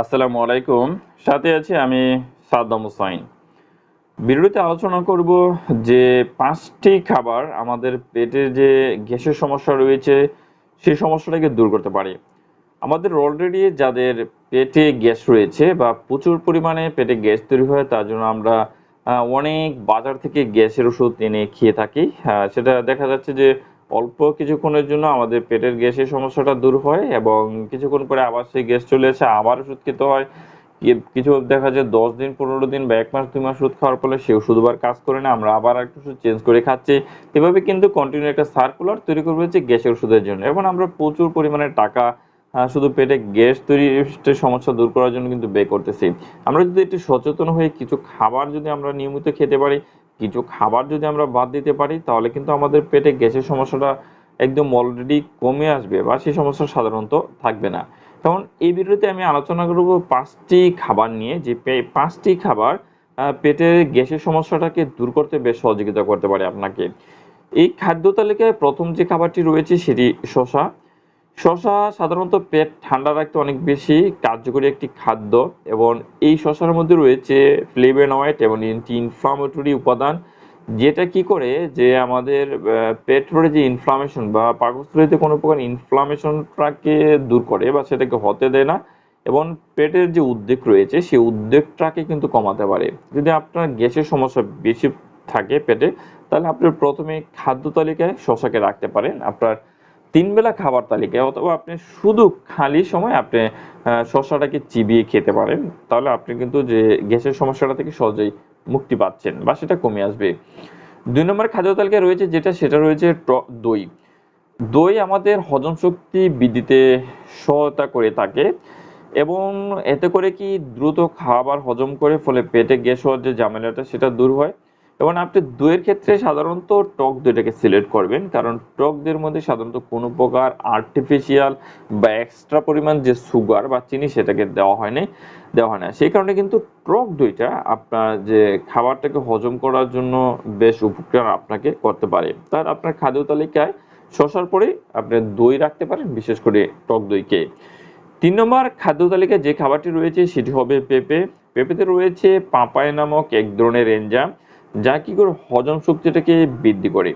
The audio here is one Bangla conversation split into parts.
আসসালামু আলাইকুম। সাথে আছি আমি সাদ্দাম হুসাইন। ভিডিওতে আলোচনা করব যে পাঁচটি খাবার আমাদের পেটের যে গ্যাসের সমস্যা রয়েছে, সেই সমস্যাটাকে দূর করতে পারে। আমাদের অলরেডি যাদের পেটে গ্যাস রয়েছে বা প্রচুর পরিমাণে পেটে গ্যাস তৈরি হয়, তার জন্য আমরা অনেক বাজার থেকে গ্যাসের ওষুধ এনে খেয়ে থাকি। সেটা দেখা যাচ্ছে যে অল্প কিছুক্ষণের জন্য আমাদের পেটের গ্যাসের সমস্যাটা দূর হয় এবং কিছুক্ষণ পরে আবার সেই গ্যাস চলে এসে আবার ওষুধ খেতে হয়। কিছু দেখা যায় দশ দিন, পনেরো দিন বা এক মাস, দুই মাস ওষুধ খাওয়ার ফলে সে ওষুধ আবার কাজ করে না। আমরা আবার একটা ওষুধ চেঞ্জ করে খাচ্ছি। এভাবে কিন্তু কন্টিনিউ একটা সার্কুলার তৈরি করবে হচ্ছে গ্যাসের ওষুধের জন্য। এবং আমরা প্রচুর পরিমাণে টাকা শুধু পেটে গ্যাস তৈরির সমস্যা দূর করার জন্য কিন্তু ব্যয় করতেছি। আমরা যদি একটু সচেতন হয়ে কিছু খাবার যদি আমরা নিয়মিত খেতে পারি কিছু খাবার যদি আমরা বাদ দিতে পারি, তাহলে কিন্তু আমাদের পেটে গ্যাসের সমস্যাটা একদম অলরেডি কমে আসবে বা সেই সমস্যা সাধারণত থাকবে না। কারণ এই ভিডিওতে আমি আলোচনা করব পাঁচটি খাবার নিয়ে, যে পাঁচটি খাবার পেটের গ্যাসের সমস্যাটাকে দূর করতে বেশ সহযোগিতা করতে পারে আপনাকে। এই খাদ্য তালিকায় প্রথম যে খাবারটি রয়েছে সেটি শসা শসা সাধারণত পেট ঠান্ডা রাখতে অনেক বেশি কার্যকরী একটি খাদ্য এবং এই শশার মধ্যে রয়েছে ফ্লেভোনয়েড এবং অ্যান্টি ইনফ্লামেটরি উপাদান যেটা কি করে যে আমাদের আহ, পেটের যে ইনফ্লামেশন বা পাকস্থলীতে কোনো প্রকার ইনফ্লামেশনটাকে দূর করে বা সেটাকে হতে দেয় না এবং পেটের যে উদ্বেগ রয়েছে সেই উদ্বেগটাকে কিন্তু কমাতে পারে। যদি আপনার গ্যাসের সমস্যা বেশি থাকে পেটে তাহলে আপনি প্রথমে খাদ্য তালিকায় শশাকে রাখতে পারেন। আপনার তিন বেলা খাবার তালিকায়, অথবা আপনি শুধু খালি সময় আপনি শসাটাকে চিবিয়ে খেতে পারেন, তাহলে আপনি কিন্তু যে গ্যাসের সমস্যাটা থেকে সহজেই মুক্তি পাচ্ছেন বা সেটা কমে আসবে। দুই নম্বর খাদ্য তালিকায় রয়েছে, যেটা সেটা রয়েছে দই। দই আমাদের হজম শক্তি বৃদ্ধিতে সহায়তা করে থাকে এবং এতে করে কি দ্রুত খাবার হজম করে, ফলে পেটে গ্যাস হওয়ার যে ঝামেলাটা, সেটা দূর হয়। এবং আপনি দইয়ের ক্ষেত্রে সাধারণত টক দইটাকে সিলেক্ট করবেন, কারণ টক দইয়ের মধ্যে সাধারণত কোনো প্রকার আর্টিফিশিয়াল বা এক্সট্রা পরিমাণ যে সুগার বা চিনি সেটাকে দেওয়া হয় না দেওয়া হয় না। সেই কারণে কিন্তু টক দইটা আপনার যে খাবারটাকে হজম করার জন্য বেশ উপকার আপনাকে করতে পারে। তার আপনার খাদ্য তালিকায় শশার পরে আপনি দই রাখতে পারেন, বিশেষ করে টক দইকে। তিন নম্বর খাদ্য তালিকায় যে খাবারটি রয়েছে সেটি হবে পেঁপে। পেঁপেতে রয়েছে পাপায় নামক এক ধরনের এনজাম যা কি করে হজম শক্তিটাকে বৃদ্ধি করে।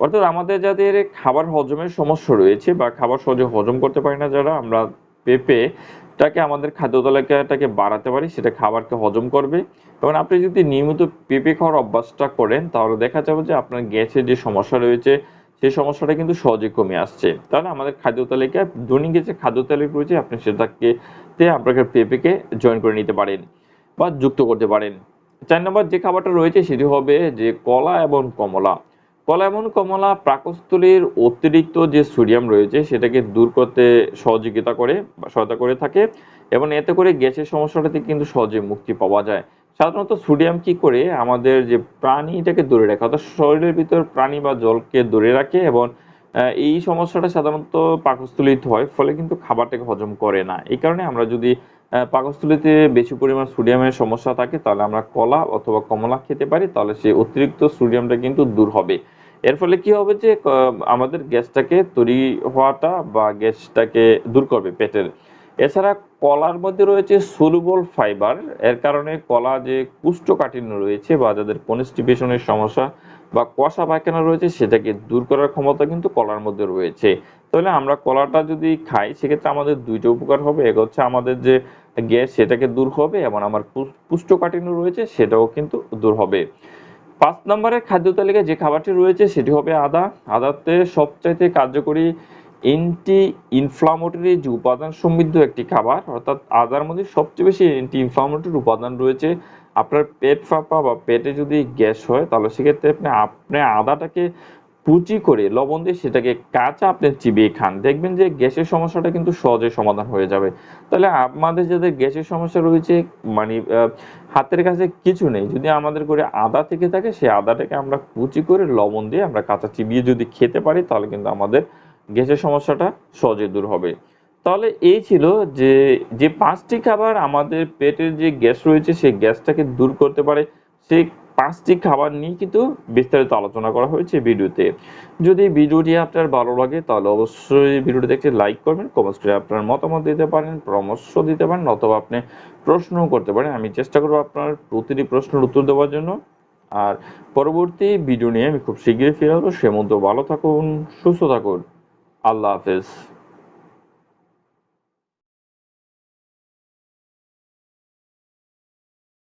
অর্থাৎ আমাদের যাদের খাবার হজমের সমস্যা রয়েছে বা খাবার সহজে হজম করতে পারি না যারা, আমরা পেঁপেটাকে আমাদের খাদ্য তালিকাটাকে বাড়াতে পারি, সেটা খাবারকে হজম করবে। এবং আপনি যদি নিয়মিত পেঁপে খাওয়ার অভ্যাসটা করেন, তাহলে দেখা যাবে যে আপনার গ্যাসের যে সমস্যা রয়েছে, সেই সমস্যাটা কিন্তু সহজে কমে আসছে। তাহলে আমাদের খাদ্য তালিকায় দৈনিক যে খাদ্য তালিকা রয়েছে, আপনি সেটাকে, আপনাকে পেঁপেকে জয়েন করে নিতে পারেন বা যুক্ত করতে পারেন। চার নম্বর যে খাবারটা রয়েছে সেটি হবে যে কলা এবং কমলা। কলা এবং কমলা প্রাকস্থলীর অতিরিক্ত যে সোডিয়াম রয়েছে সেটাকে দূর করতে সহযোগিতা করে বা সহায়তা করে থাকে এবং এতে করে গ্যাসের সমস্যাটাতে কিন্তু সহজে মুক্তি পাওয়া যায়। সাধারণত সোডিয়াম কি করে? আমাদের যে প্রাণীটাকে ধরে রাখে, অর্থাৎ শরীরের ভিতর প্রাণী বা জলকে ধরে রাখে এবং এই সমস্যাটা সাধারণত পাকস্থলীতে হয়, ফলে কিন্তু খাবারটাকে হজম করে না। এই কারণে আমরা যদি পাকস্থলীতে বেশি পরিমাণ সোডিয়ামের সমস্যা থাকে, তাহলে আমরা কলা অথবা কমলা খেতে পারি, তাহলে সেই অতিরিক্ত সোডিয়ামটা কিন্তু দূর হবে। এর ফলে কি হবে যে আমাদের গ্যাসটাকে তৈরি হওয়াটা বা গ্যাসটাকে দূর করবে পেটের। এছাড়া কলার মধ্যে রয়েছে সলুবল ফাইবার এর কারণে কলা যে কুষ্ঠকাঠিন্য রয়েছে বা যাদের কনস্টিপেশনের সমস্যা বা কষা পায়খানা রয়েছে, সেটাকে দূর করার ক্ষমতা কিন্তু কলার মধ্যে রয়েছে। তাহলে আমরা কলাটা যদি খাই, সেক্ষেত্রে আমাদের দুইটা উপকার হবে। এক হচ্ছে আমাদের যে গ্যাস, সেটাকে দূর হবে এবং আমার কুষ্ঠকাঠিন্য রয়েছে, সেটাও কিন্তু দূর হবে। পাঁচ নম্বরের খাদ্য তালিকায় যে খাবারটি রয়েছে, সেটি হবে আদা। আদাতে সবচাইতে কার্যকরী অ্যান্টি ইনফ্লামেটরি যে উপাদান সমৃদ্ধ একটি খাবার, অর্থাৎ আদার মধ্যে সবচেয়ে বেশি অ্যান্টি ইনফ্লামেটরি উপাদান রয়েছে আপনার পেট ফাঁপা বা পেটে যদি গ্যাস হয়, তাহলে সেক্ষেত্রে আপনি আপনি আদাটাকে কুচি করে লবণ দিয়ে সেটাকে কাঁচা আপনি চিবিয়ে খান। দেখবেন যে গ্যাসের সমস্যাটা কিন্তু সহজে সমাধান হয়ে যাবে। তাহলে আমাদের যাদের গ্যাসের সমস্যা রয়েছে মানে হাতের কাছে কিছু নেই। যদি আমাদের করে আদা থেকে থাকে, সেই আদাটাকে আমরা কুচি করে লবণ দিয়ে আমরা কাঁচা চিবিয়ে যদি খেতে পারি, তাহলে কিন্তু আমাদের গ্যাসের সমস্যাটা সহজে দূর হবে। তাহলে এই ছিল যে যে পাঁচটি খাবার আমাদের পেটের যে গ্যাস রয়েছে, সেই গ্যাসটাকে দূর করতে পারে। সেই পাঁচটি খাবার নিয়ে কিন্তু বিস্তারিত আলোচনা করা হয়েছে ভিডিওতে। যদি ভিডিওটি আপনার ভালো লাগে, তাহলে অবশ্যই ভিডিওটি দেখতে লাইক করবেন কমেন্টস করে আপনার মতামত দিতে পারেন, পরামর্শ দিতে পারেন, অথবা আপনি প্রশ্নও করতে পারেন। আমি চেষ্টা করব আপনার প্রতিটি প্রশ্নের উত্তর দেওয়ার জন্য। আর পরবর্তী ভিডিও নিয়ে আমি খুব শীঘ্রই ফিরে আসব। সে মধ্যে ভালো থাকুন, সুস্থ থাকুন। আল্লাহ হাফেজ।